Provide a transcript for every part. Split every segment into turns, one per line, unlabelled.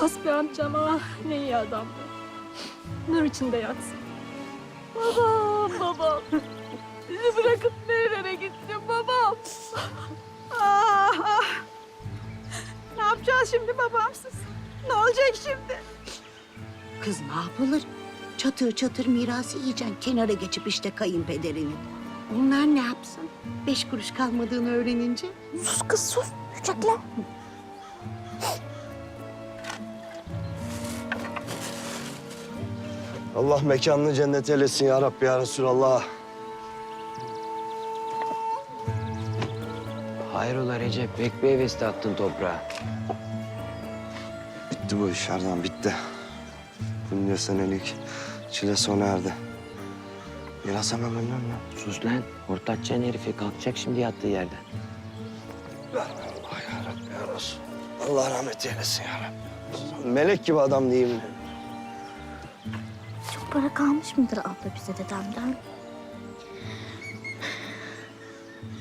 Hasbi amcam ah ne iyi adamdı. Nur içinde yatsın. Babam, babam. Bizi bırakıp nerelere gittin babam?
Ah, ah. Ne yapacağız şimdi babamsız? Ne olacak şimdi?
Kız ne yapılır? Çatır çatır mirası yiyeceksin kenara geçip işte kayınpederinin. Onlar ne yapsın? Beş kuruş kalmadığını öğrenince.
Sus kız sus. Çocuklar.
Allah mekanını cennet eylesin ya Rabbi ya Resulallah.
Hayrola Recep, pek bir hevesli attın toprağa.
Bitti bu iş Erdem bitti. Bunca senelik çile sona erdi. Miras hemen benden mi?
Sus lan, hortlatacaksın herifi. Kalkacak şimdi yattığı yerden.
Ver Allah ya Rabbi ya Resul. Allah rahmet eylesin ya Rabbi. Melek gibi adam?
Çok para kalmış mıdır abla bize dedemden?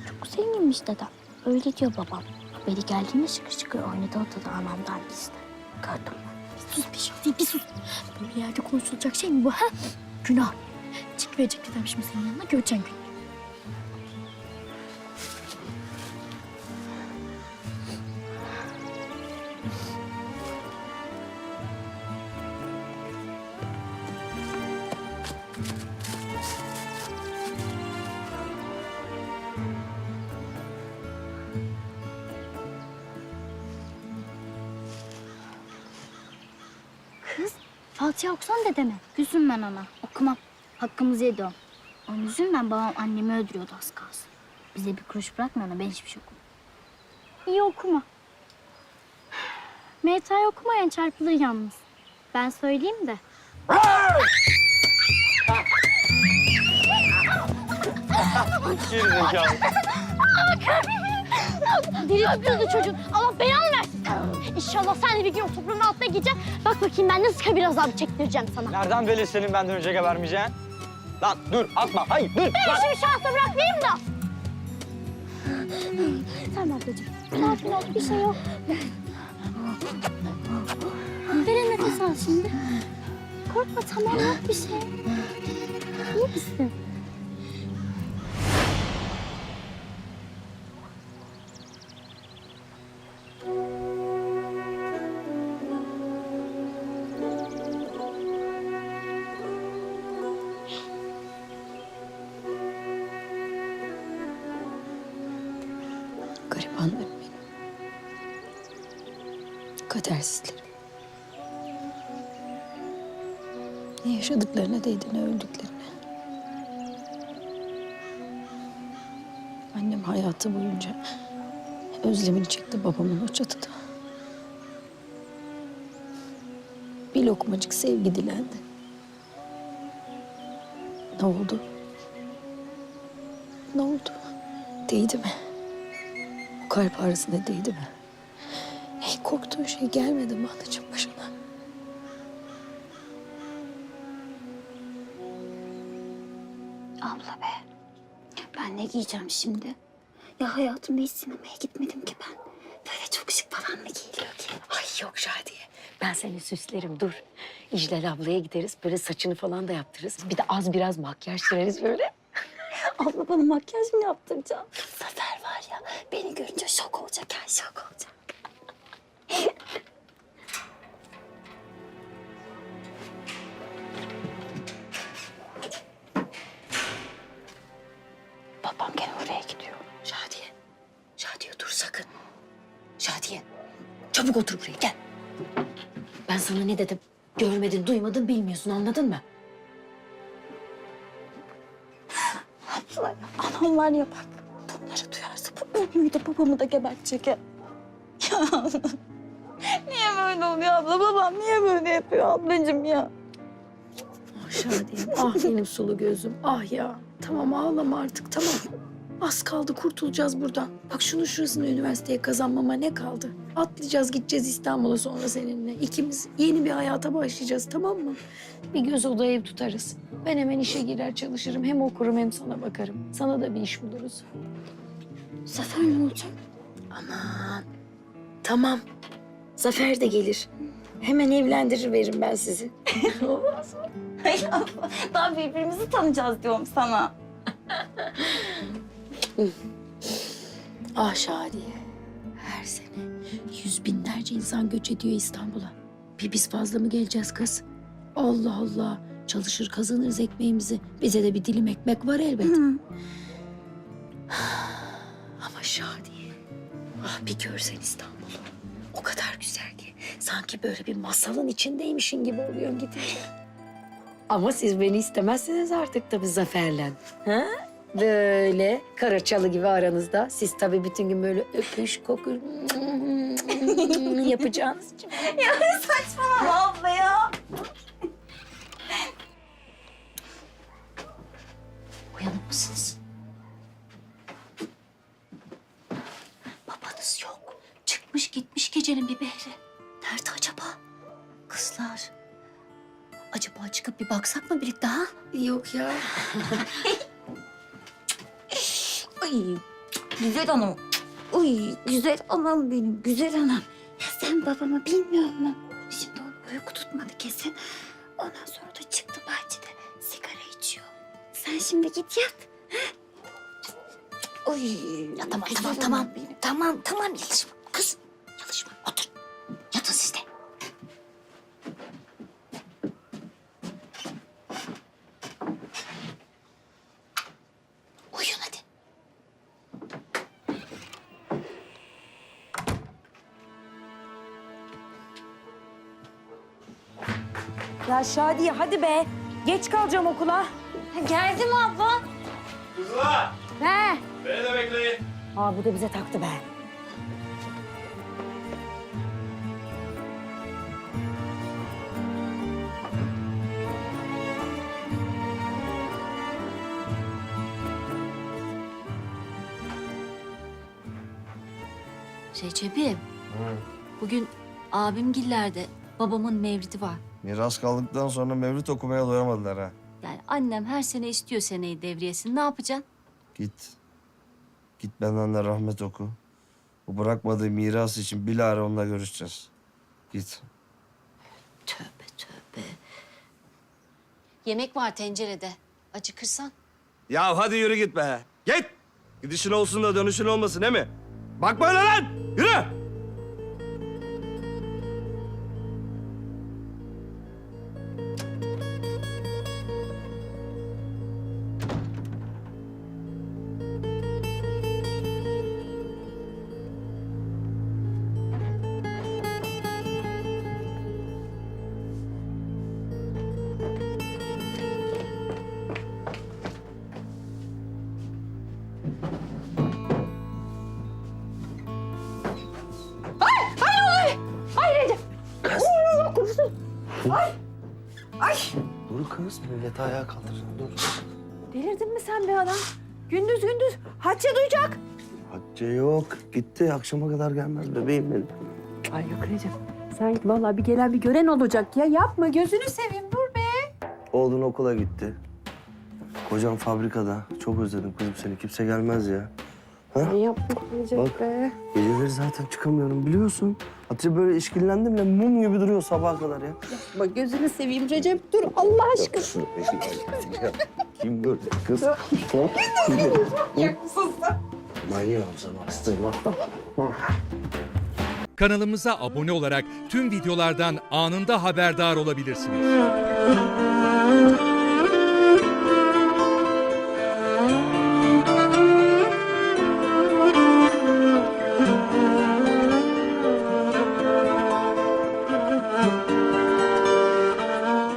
Çok zenginmiş dedem. Öyle diyor babam. Haberi geldiğinde şıkır şıkır oynadı odada anamdan gizli. Gördüm ben. Bir sus bir şey bir sus. Böyle yerde konuşulacak şey mi bu ha? Günah. Çık verecek dedem şimdi senin yanına göreceksin gün. Kız Fatiha okusan dedeme. Küsüm ben ona. Okumam. Hakkımızı yedi o. Onun yüzünden babam annemi öldürüyordu az kalsın. Bize bir kuruş bırakmıyor ona ben hiçbir şey okumam. İyi okuma. Meyta'yı okumayan çarpılır yalnız. Ben söyleyeyim de.
Dili tutuyordu çocuğun. Allah belanı versin. İnşallah sen de bir gün o toprağın altına gideceksin. Bak bakayım ben nasıl kabir azabı çektireceğim sana.
Nereden belli senin benden önce gebermeyeceksin? Lan dur atma. Hayır dur.
Ben işimi şansa bırakmayayım da. Tamam ablacığım. Sakin ol bir şey yok. Derin nefes al şimdi. Korkma tamam yok bir şey. İyi misin?
Kadersizlerim. Ne yaşadıklarına değdi ne öldüklerine. Annem hayatı boyunca özlemini çekti babamın o çatıda. Bir lokmacık sevgi dilendi. Ne oldu? Ne oldu? Değdi mi? O kalp ağrısına değdi mi? Korktuğun şey gelmedi mi anacığım başına?
Abla be. Ben ne giyeceğim şimdi? Ya hayatımda hiç sinemaya gitmedim ki ben. Böyle çok şık falan mı giyiliyor ki?
Ay yok Şadiye. Ben seni süslerim dur. İclal ablaya gideriz böyle saçını falan da yaptırırız. Bir de az biraz makyaj süreriz böyle.
Abla bana makyaj mı yaptıracaksın? Zafer var ya beni görünce şok olacak her şok olacak.
Çabuk otur buraya gel. Ben sana ne dedim? Görmedin, duymadın, bilmiyorsun anladın mı?
Abla anam var ya bak. Bunları duyarsa bu ölümü de babamı da gebertecek ya. Ya niye böyle oluyor abla? Babam niye böyle yapıyor ablacığım ya?
Ah Şadiye, ah benim sulu gözüm, ah ya. Tamam ağlama artık, tamam. Az kaldı kurtulacağız buradan. Bak şunu şurasını üniversiteye kazanmama ne kaldı? Atlayacağız gideceğiz İstanbul'a sonra seninle. İkimiz yeni bir hayata başlayacağız tamam mı? Bir göz oda ev tutarız. Ben hemen işe girer çalışırım. Hem okurum hem sana bakarım. Sana da bir iş buluruz.
Zafer ne olacak?
Aman. Tamam. Zafer de gelir. Hemen evlendirir veririm ben sizi.
Daha birbirimizi tanıyacağız diyorum sana.
Ah Şadiye. Her sene yüz binlerce insan göç ediyor İstanbul'a. Bir biz fazla mı geleceğiz kız? Allah Allah. Çalışır kazanırız ekmeğimizi. Bize de bir dilim ekmek var elbet. Ama Şadiye. Ah bir görsen İstanbul'u. O kadar güzel ki. Sanki böyle bir masalın içindeymişin gibi oluyorsun gidince. Ama siz beni istemezsiniz artık tabii Zafer'le. Ha? Böyle karaçalı gibi aranızda. Siz tabii bütün gün böyle öpüş, kokuş yapacağınız için.
Saçmalama abla ya.
Uyanık mısınız? Babanız yok. Çıkmış gitmiş gecenin bir behri. Nerede acaba? Kızlar. Acaba çıkıp bir baksak mı birlikte ha?
Yok ya.
Ay güzel anam. Uy güzel anam benim güzel anam. Ya sen babamı bilmiyor musun? Şimdi onu uyku tutmadı kesin. Ondan sonra da çıktı bahçede sigara içiyor. Sen şimdi git yat. Uy.
Ya tamam
güzel
tamam
anam
tamam.
benim.
Tamam tamam yalışma.
Ya Şadiye hadi be. Geç kalacağım okula. Geldim abla.
Kızlar.
Ne?
Beni de bekleyin.
Aa bu da bize taktı be.
Recep'im. Bugün abim gillerde babamın mevlidi var.
Miras kaldıktan sonra mevlüt okumaya doyamadılar ha.
Yani annem her sene istiyor seneyi devriyesini. Ne yapacaksın?
Git. Git benden de rahmet oku. Bu bırakmadığı miras için bilahare onunla görüşeceğiz. Git.
Tövbe tövbe. Yemek var tencerede. Acıkırsan.
Ya hadi yürü git be. Git. Gidişin olsun da dönüşün olmasın değil mi? Bakma öyle lan. Yürü. Kız milleti ayağa kaldır. Dur.
Delirdin mi sen be adam? Gündüz gündüz Hatice duyacak.
Hatice yok. Gitti. Akşama kadar gelmez bebeğim benim.
Ay yok Recep. Sen git vallahi bir gelen bir gören olacak ya. Yapma gözünü seveyim dur be.
Oğlun okula gitti. Kocam fabrikada. Çok özledim kızım seni. Kimse gelmez ya. Ha?
Ne
Bak.
be?
Geceleri zaten çıkamıyorum biliyorsun. Hatice böyle işkillendim bile mum gibi duruyor sabaha kadar ya.
Bak gözünü seveyim Recep dur Allah aşkına.
Kim görecek kız? Manyağım sana hastayım.
Kanalımıza abone olarak tüm videolardan anında haberdar olabilirsiniz.